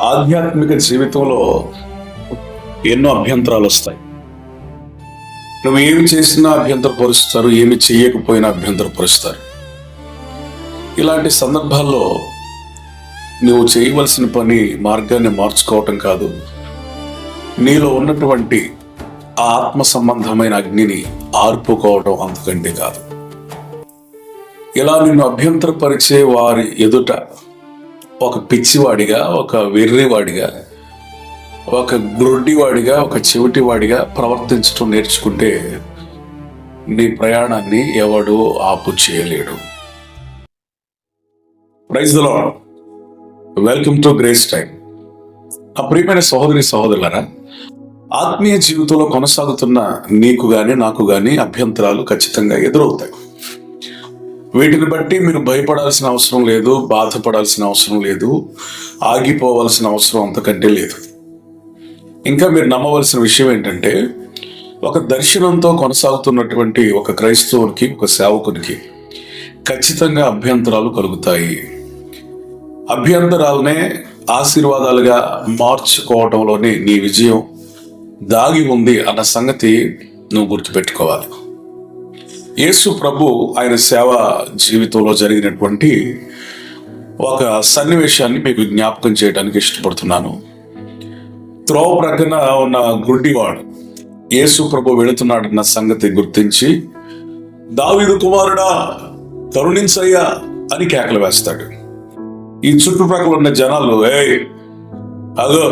ఆధ్యాత్మిక జీవితంలో ఎన్నో అభ్యంతరాలు వస్తాయి. నువ్వు ఏమి చేసినా అభ్యంతరపరుస్తారు ఏమి చేయకపోయినా అభ్యంతరపరుస్తారు. ఇలాంటి సందర్భాల్లో నువ్వు చేయవలసిన పని మార్గాన్ని మార్చుకోవటం కాదు. నీలో ఉన్నటువంటి ఆ ఆత్మ సంబంధమైన అగ్నిని ఆర్పుకోవటం అంతకంటే కాదు. ఇలా నిన్ను అభ్యంతరపరిచే వారి ఎదుట ఒక పిచ్చివాడిగా ఒక వెర్రివాడిగా ఒక గ్రుడ్డివాడిగా ఒక చెవిటివాడిగా ప్రవర్తించడం నేర్చుకుంటే నీ ప్రయాణాన్ని ఎవడు ఆపు చేయలేడు. Praise the Lord welcome to grace time నా ప్రియమైన సహోదరి సహోదరులరా ఆత్మీయ జీవితంలో కొనసాగుతున్న నీకు గాని నాకు గాని అభ్యంతరాలు ఖచ్చితంగా ఎదురవుతాయి. వీటిని బట్టి మీరు భయపడాల్సిన అవసరం లేదు బాధపడాల్సిన అవసరం లేదు ఆగిపోవాల్సిన అవసరం అంతకంటే లేదు. ఇంకా మీరు నమ్మవలసిన విషయం ఏంటంటే ఒక దర్శనంతో కొనసాగుతున్నటువంటి ఒక క్రైస్తవునికి ఒక సేవకునికి ఖచ్చితంగా అభ్యంతరాలు కలుగుతాయి. అభ్యంతరాలనే ఆశీర్వాదాలుగా మార్చుకోవడంలోనే నీ విజయం దాగి ఉంది అన్న సంగతి నువ్వు గుర్తుపెట్టుకోవాలి. యేసు ప్రభు ఆయన సేవ జీవితంలో జరిగినటువంటి ఒక సన్నివేశాన్ని మీకు జ్ఞాపకం చేయడానికి ఇష్టపడుతున్నాను. త్రోవ ప్రక్కన ఉన్న గుడ్డివాడు యేసు ప్రభు వెళుతున్నాడన్న సంగతి గుర్తించి దావీదు కుమారుడా కరుణించయ్యా అని కేకలు వేస్తాడు. ఈ చుట్టుప్రక్కల ఉన్న జనాలు ఏ అదో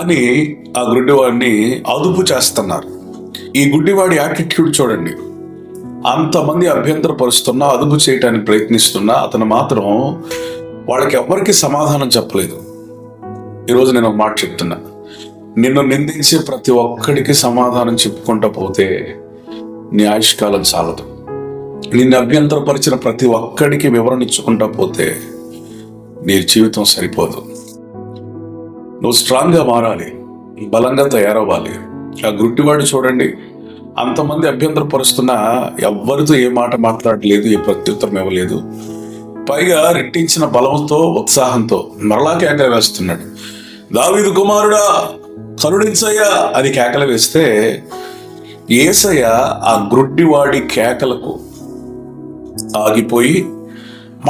అని ఆ గుడ్డివాడిని అదుపు చేస్తున్నారు. ఈ గుడ్డివాడి యాటిట్యూడ్ చూడండి. అంతమంది అభ్యంతరపరుస్తున్నా అదుపు చేయటానికి ప్రయత్నిస్తున్నా అతను మాత్రం వాళ్ళకి ఎవరికి సమాధానం చెప్పలేదు. ఈరోజు నేను ఒక మాట చెప్తున్నా. నిన్ను నిందించే ప్రతి ఒక్కడికి సమాధానం చెప్పుకుంటా పోతే నీ ఆయుష్కాలం చాలదు నిన్ను అభ్యంతరపరిచిన ప్రతి ఒక్కడికి వివరణ ఇచ్చుకుంటా పోతే నీ జీవితం సరిపోదు. నువ్వు స్ట్రాంగ్గా మారాలి బలంగా తయారవ్వాలి. ఆ గుట్టివాడు చూడండి అంతమంది అభ్యంతరపరుస్తున్నా ఎవ్వరితో ఏ మాట మాట్లాడలేదు ఏ ప్రత్యుత్తరం ఇవ్వలేదు. పైగా రెట్టించిన బలంతో ఉత్సాహంతో మరలా కేకలు వేస్తున్నాడు. దావీదు కుమారుడా కరుణించయ్యా అని కేకలు వేస్తే ఏసయ్య ఆ గ్రుడ్డివాడి కేకలకు ఆగిపోయి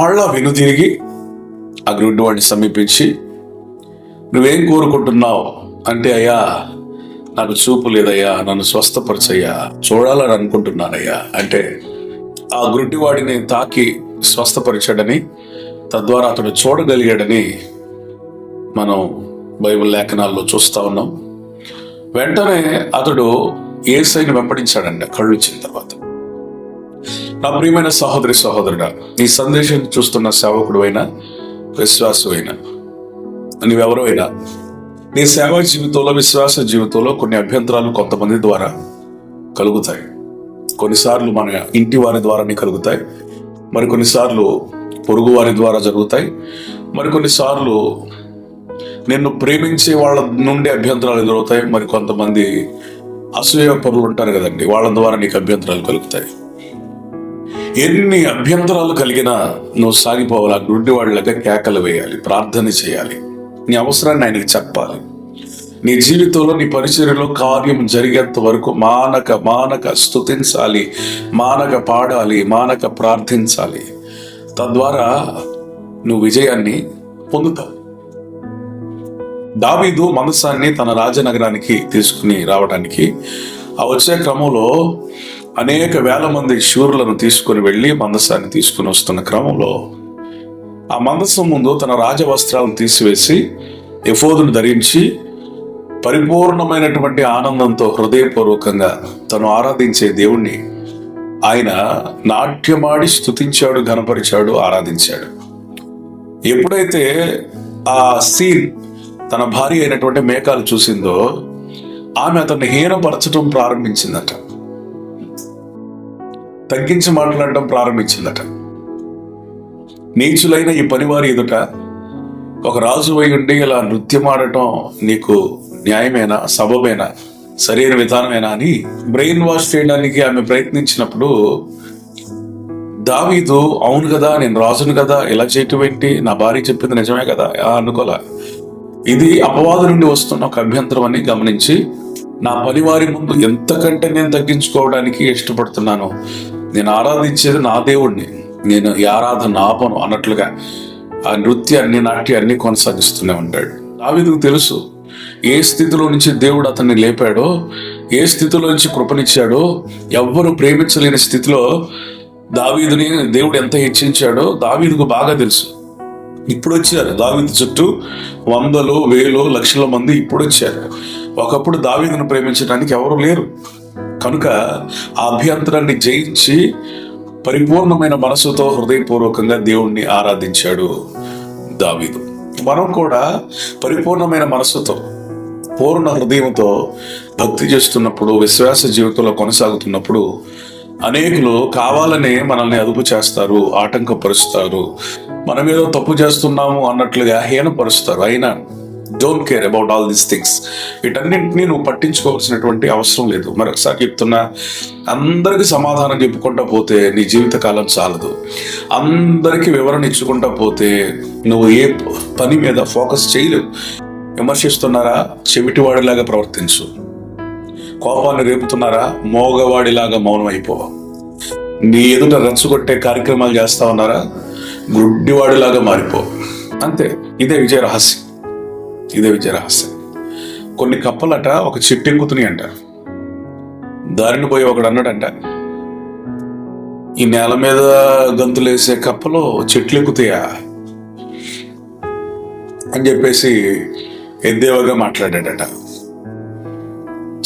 మళ్ళా వెనుదిరిగి ఆ గ్రుడ్డివాడిని సమీపించి నువ్వేం కోరుకుంటున్నావు? అంటే అయ్యా నాకు చూపు లేదయ్యా నన్ను స్వస్థపరచయ్యా చూడాలని అనుకుంటున్నానయ్యా. అంటే ఆ గుడ్డివాడిని తాకి స్వస్థపరిచాడని తద్వారా అతడు చూడగలిగాడని మనం బైబిల్ లేఖనాల్లో చూస్తా ఉన్నాం. వెంటనే అతడు ఏసైని వెంపడించాడండి కళ్ళు ఇచ్చిన తర్వాత. నా ప్రియమైన సహోదరి సహోదరుడా ఈ సందేశం చూస్తున్న సేవకుడు అయినా విశ్వాసు అయినా నీవెవరో అయినా నీ సేవా జీవితంలో విశ్వాస జీవితంలో కొన్ని అభ్యంతరాలు కొంతమంది ద్వారా కలుగుతాయి. కొన్నిసార్లు మన ఇంటి వారి ద్వారానే కలుగుతాయి. మరి కొన్నిసార్లు పొరుగు వారి ద్వారా జరుగుతాయి. మరి కొన్నిసార్లు నిన్ను ప్రేమించే వాళ్ళ నుండి అభ్యంతరాలు ఎదురవుతాయి. మరి కొంతమంది అసూయ పరులు ఉంటారు కదండి వాళ్ళ ద్వారా నీకు అభ్యంతరాలు కలుగుతాయి. ఎన్ని అభ్యంతరాలు కలిగినా నువ్వు సాగిపోవాలి ఆ గుడ్డి వాళ్ళగా కేకలు వేయాలి ప్రార్థన చేయాలి. నీ అవసరాన్ని ఆయనకి చెప్పాలి. నీ జీవితంలో నీ పరిచర్యలో కార్యం జరిగేంత వరకు మానక మానక స్థుతించాలి మానక పాడాలి మానక ప్రార్థించాలి. తద్వారా నువ్వు విజయాన్ని పొందుతావు. దావీదు మనసాన్ని తన రాజనగరానికి తీసుకుని రావడానికి ఆ వచ్చే క్రమంలో అనేక వేల మంది శూరులను తీసుకుని వెళ్ళి మందసాన్ని తీసుకుని వస్తున్న క్రమంలో ఆ మందసం ముందు తన రాజవస్త్రాలను తీసివేసి ఎఫోదును ధరించి పరిపూర్ణమైనటువంటి ఆనందంతో హృదయపూర్వకంగా తను ఆరాధించే దేవుణ్ణి ఆయన నాట్యమాడి స్తుతించాడు ఘనపరిచాడు ఆరాధించాడు. ఎప్పుడైతే ఆ సీన్ తన భార్య అయినటువంటి మేకాలు చూసిందో ఆమె అతన్ని హీనపరచడం ప్రారంభించిందట. తగ్గించి మాట్లాడటం ప్రారంభించిందట. నీచులైన ఈ పనివారి ఎదుట ఒక రాజు అయి ఉండి ఇలా నృత్యం ఆడటం నీకు న్యాయమేనా సబబేనా సరైన విధానమేనా అని బ్రెయిన్ వాష్ చేయడానికి ఆమె ప్రయత్నించినప్పుడు దావీదు అవును కదా నేను రాజును కదా ఇలా చేయటం ఏంటి? నా భార్య చెప్పింది నిజమే కదా? ఆ అనుకోలే. ఇది అపవాదు నుండి వస్తున్న ఒక అభ్యంతరం అని గమనించి నా పనివారి ముందు ఎంతకంటే నేను తగ్గించుకోవడానికి ఇష్టపడుతున్నాను. నేను ఆరాధించేది నా దేవుణ్ణి. నేను ఈ ఆరాధన ఆపను అన్నట్లుగా ఆ నృత్యాన్ని నాట్యాన్ని కొనసాగిస్తూనే ఉంటాడు దావిదుకు తెలుసు ఏ స్థితిలో నుంచి దేవుడు అతన్ని లేపాడో ఏ స్థితిలో నుంచి కృపనిచ్చాడో ఎవ్వరు ప్రేమించలేని స్థితిలో దావీదుని దేవుడు ఎంత హెచ్చించాడో దావీదుకు బాగా తెలుసు. ఇప్పుడు వచ్చారు. దావీదు చుట్టూ వందలు వేలు లక్షల మంది ఇప్పుడు వచ్చారు. ఒకప్పుడు దావీదును ప్రేమించడానికి ఎవరు లేరు. కనుక ఆ అభ్యంతరాన్ని జయించి పరిపూర్ణమైన మనసుతో హృదయపూర్వకంగా దేవుణ్ణి ఆరాధించాడు దావీదు. మనం కూడా పరిపూర్ణమైన మనసుతో పూర్ణ హృదయంతో భక్తి చేస్తున్నప్పుడు విశ్వాస జీవితంలో కొనసాగుతున్నప్పుడు అనేకులు కావాలనే మనల్ని అదుపు చేస్తారు ఆటంకపరుస్తారు. మనం ఏదో తప్పు చేస్తున్నాము అన్నట్లుగా హీనపరుస్తారు. అయినా don't care about all these things వీటన్నింటినీ నువ్వు పట్టించుకోవాల్సినటువంటి అవసరం లేదు. మరొకసారి చెప్తున్నా అందరికి సమాధానం చెప్పుకుంటా పోతే నీ జీవితకాలం చాలదు. అందరికీ వివరణ ఇచ్చుకుంటా పోతే నువ్వు ఏ పని మీద ఫోకస్ చేయలేవు. విమర్శిస్తున్నారా? చెవిటివాడిలాగా ప్రవర్తించు. కోపాన్ని రేపుతున్నారా? మోగవాడిలాగా మౌనం అయిపో నీ ఎదుట రెచ్చగొట్టే కార్యక్రమాలు చేస్తా ఉన్నారా? గుడ్డివాడిలాగా మారిపో. అంతే ఇదే విజయ రహస్యం. ఇదే విజయ రహస్యం. కొన్ని కప్పలట ఒక చెట్టు ఎక్కుతున్నాయి అంట. దారిని పోయి ఒకడు అన్నాడంట ఈ నేల మీద గంతులేసే కప్పలు చెట్లు ఎక్కుతాయా అని చెప్పేసి ఎద్దేవగా మాట్లాడాడట.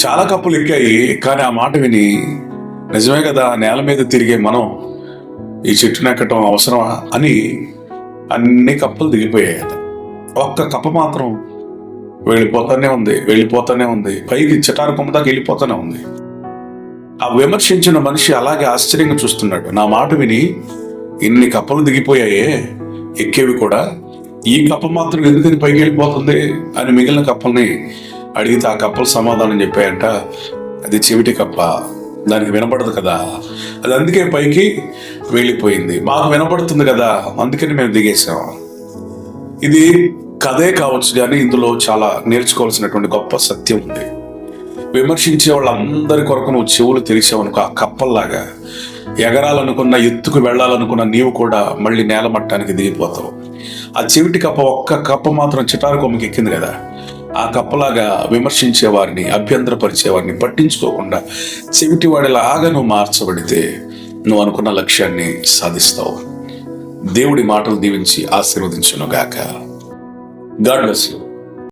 చాలా కప్పులు ఎక్కాయి కానీ ఆ మాట విని నిజమే కదా నేల మీద తిరిగే మనం ఈ చెట్టును ఎక్కటం అవసరమా? అని అన్ని కప్పలు దిగిపోయాయట. ఒక్క కప్ప మాత్రం వెళ్ళిపోతూనే ఉంది వెళ్ళిపోతూనే ఉంది. పైకి చిటారు కొమ్మ దాకా వెళ్ళిపోతానే ఉంది. ఆ విమర్శించిన మనిషి అలాగే ఆశ్చర్యంగా చూస్తున్నాడు. నా మాట విని ఇన్ని కప్పలు దిగిపోయాయే ఎక్కేవి కూడా. ఈ కప్ప మాత్రం ఎందుకని పైకి వెళ్ళిపోతుంది అని మిగిలిన కప్పల్ని అడిగితే ఆ కప్పలు సమాధానం చెప్పాయంట. అది చెవిటి కప్ప. దానికి వినపడదు కదా. అది అందుకే పైకి వెళ్ళిపోయింది. మాకు వినపడుతుంది కదా. అందుకని మేము దిగేసాం ఇది కథే కావచ్చు కానీ ఇందులో చాలా నేర్చుకోవాల్సినటువంటి గొప్ప సత్యం ఉంది. విమర్శించే వాళ్ళందరి కొరకు నువ్వు చెవులు తెరిచావనుకో ఆ కప్పల్లాగా ఎగరాలనుకున్న ఎత్తుకు వెళ్ళాలనుకున్న నీవు కూడా మళ్ళీ నేల మట్టానికి దిగిపోతావు. ఆ చెవిటి కప్ప ఒక్క కప్ప మాత్రం చిటారు కొమ్మకి ఎక్కింది కదా. ఆ కప్పలాగా విమర్శించే వారిని అభ్యంతరపరిచే వారిని పట్టించుకోకుండా చెవిటి వాడిలాగా నువ్వు మార్చబడితే నువ్వు అనుకున్న లక్ష్యాన్ని సాధిస్తావు. దేవుడి మాటలు దీవించి ఆశీర్వదించును గాక గాడ్ బ్లెస్ యూ